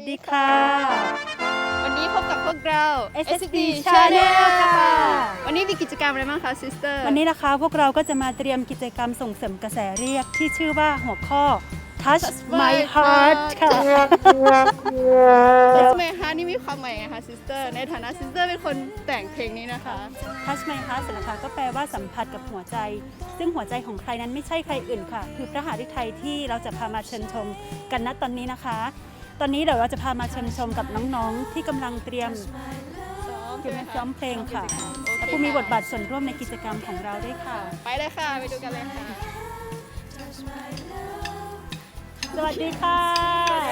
วัสดีค่ะ วันนี้พบกับพวกเรา SSD Channel ค่ะ วันนี้มีกิจกรรมอะไรบ้างคะซิสเตอร์วันนี้นะคะพวกเราก็จะมาเตรียมกิจกรรมส่งเสริมกระแสเรียกที่ชื่อว่าหัวข้อ Touch My Heart ค่ะแล้วทำไมคะนี่มีความหมายไงคะซิสเตอร์ในฐานะซิสเตอร์เป็นคนแต่งเพลงนี้นะคะ Touch My Heart สินะคะก็แปลว่าสัมผัสกับหัวใจ ซึ่งหัวใจของใครนั้นไม่ใช่ใครอื่นค่ะ คือพระหฤทัยที่เราจะพามาเชิญชมกันณตอนนี้นะคะ ตอนนี้เดี๋ยวเราจะพามาเชิญชมกับน้องๆ ที่กำลังเตรียมใช่ไหมคะซ้อมเพลงค่ะโอเคและผู้มีบทบาทส่วนร่วมในกิจกรรมของเราด้วยค่ะ ไปเลยค่ะ ไปดูกันเลยค่ะ สวัสดีค่ะ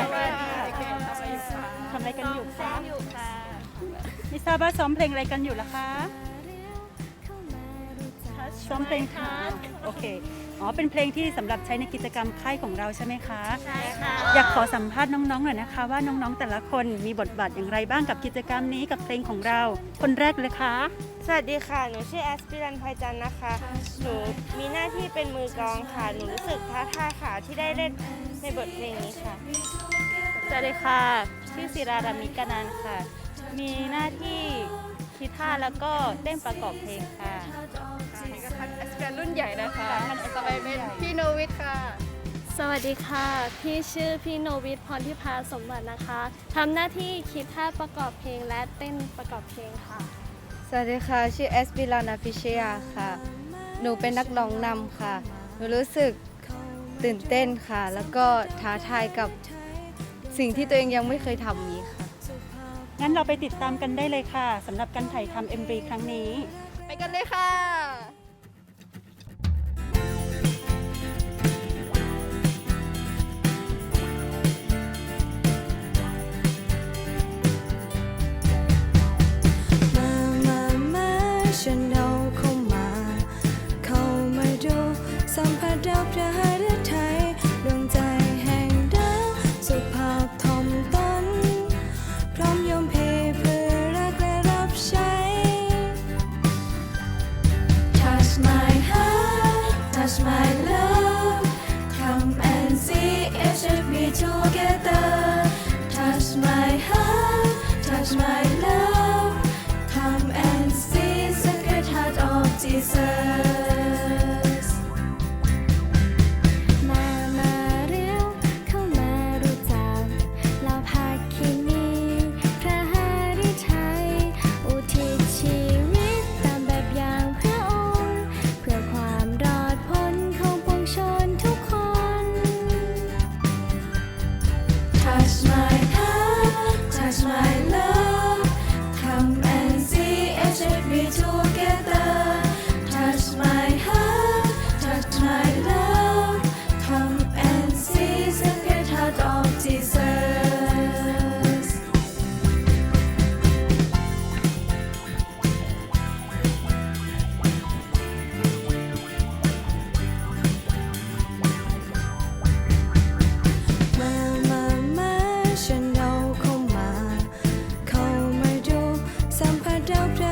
สวัสดีค่ะเด็กๆทำอะไรอยู่คะทำอะไรกันอยู่คะอยู่ค่ะไม่ทราบว่าซ้อมเพลงอะไรกันอยู่ล่ะคะซ้อมเพลงค่ะโอเค อ๋อ เป็นเพลงที่สำหรับใช้ในกิจกรรมค่ายของเราใช่ไหมคะ ใช่ค่ะ อยากขอสัมภาษณ์น้องๆหน่อยนะคะ ว่าน้องๆแต่ละคนมีบทบาทอย่างไรบ้างกับกิจกรรมนี้กับเพลงของเรา คนแรกเลยค่ะสวัสดีค่ะ หนูชื่อแอสปิรันพลอยจันทร์นะคะ หนูมีหน้าที่เป็นมือกลองค่ะ หนูรู้สึกท้าทายค่ะที่ได้เล่นในบทเพลงนี้ค่ะ สวัสดีค่ะ ชื่อศิรารามิกานันท์ค่ะ มีหน้าที่คิดท่าแล้วก็เต้นประกอบเพลงค่ะ นี่ก็ทันแอสเปนรุ่นใหญ่นะคะต่อไป เป็นพี่โนวิทค่ะ สวัสดีค่ะ พี่ชื่อพี่โนวิทย์พรทิพาสมบัตินะคะทำหน้าที่คิดท่าประกอบเพลงและเต้นประกอบเพลงค่ะ สวัสดีค่ะ ชื่อแอสปิรันอภิชยาค่ะ หนูเป็นนักร้องนำค่ะ หนูรู้สึกตื่นเต้นค่ะ แล้วก็ท้าทายกับสิ่งที่ตัวเองยังไม่เคยทำนี้ค่ะ งั้นเราไปติดตามกันได้เลยค่ะสำหรับการถ่ายทำ MV ครั้งนี้ ไปกันเลยค่ะ สั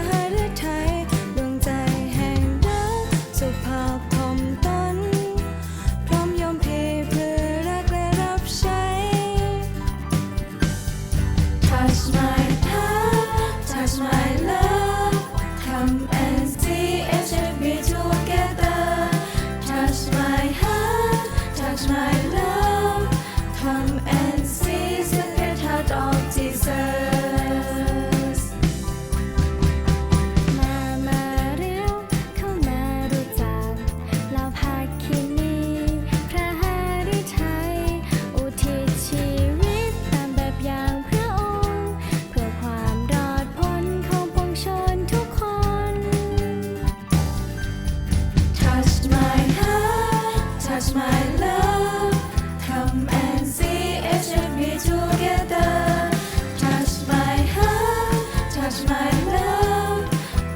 Come and see it should be together. Touch my heart, touch my love.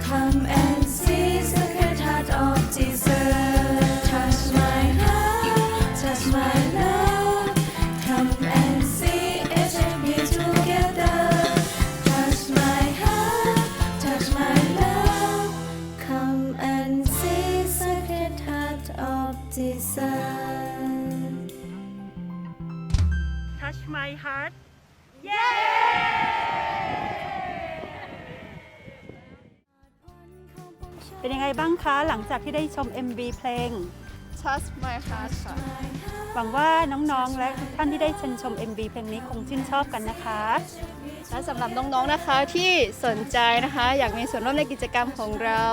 Come and see sacred heart of Jesus. Touch my heart, touch my love. Come and see it should be together. Touch my heart, touch my love. Come and see sacred heart of Jesus. Touch My Heart เป็นยังไงบ้างคะ หลังจากที่ได้ชม MV เพลง Touch My Heart ค่ะ หวังว่าน้องๆ และทุกท่านที่ได้ชมชม MV เพลงนี้คงชื่นชอบกันนะคะ และสำหรับน้องๆนะคะที่สนใจนะคะ อยากมีส่วนร่วมในกิจกรรมของเรา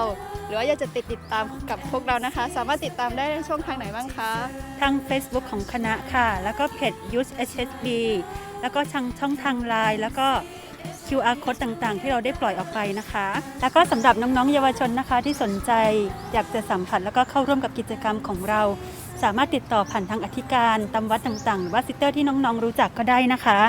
หรือว่าอยากจะติดติดตามกับพวกเรานะคะ สามารถติดตามได้ในช่องทางไหนบ้างคะทาง Facebook ของคณะค่ะ แล้วก็เพจ Youth HSB แล้วก็ทางช่องทางไลน์แล้วก็ QR code ต่างๆ ที่เราได้ปล่อยออกไปนะคะ แล้วก็สำหรับน้องๆ เยาวชนนะคะที่สนใจอยากจะสัมผัสแล้วก็เข้าร่วมกับกิจกรรมของเรา สามารถติดต่อผ่านทางอธิการตามวัดต่างๆ หรือว่าซิสเตอร์ที่น้องๆ รู้จักก็ได้นะคะ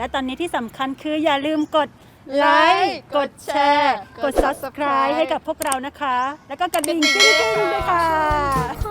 และตอนนี้ที่สำคัญคืออย่าลืมกดไลค์กดแชร์ กด Subscribe ให้กับพวกเรานะคะ แล้วก็กระดิ่งกิ้งๆด้วยค่ะ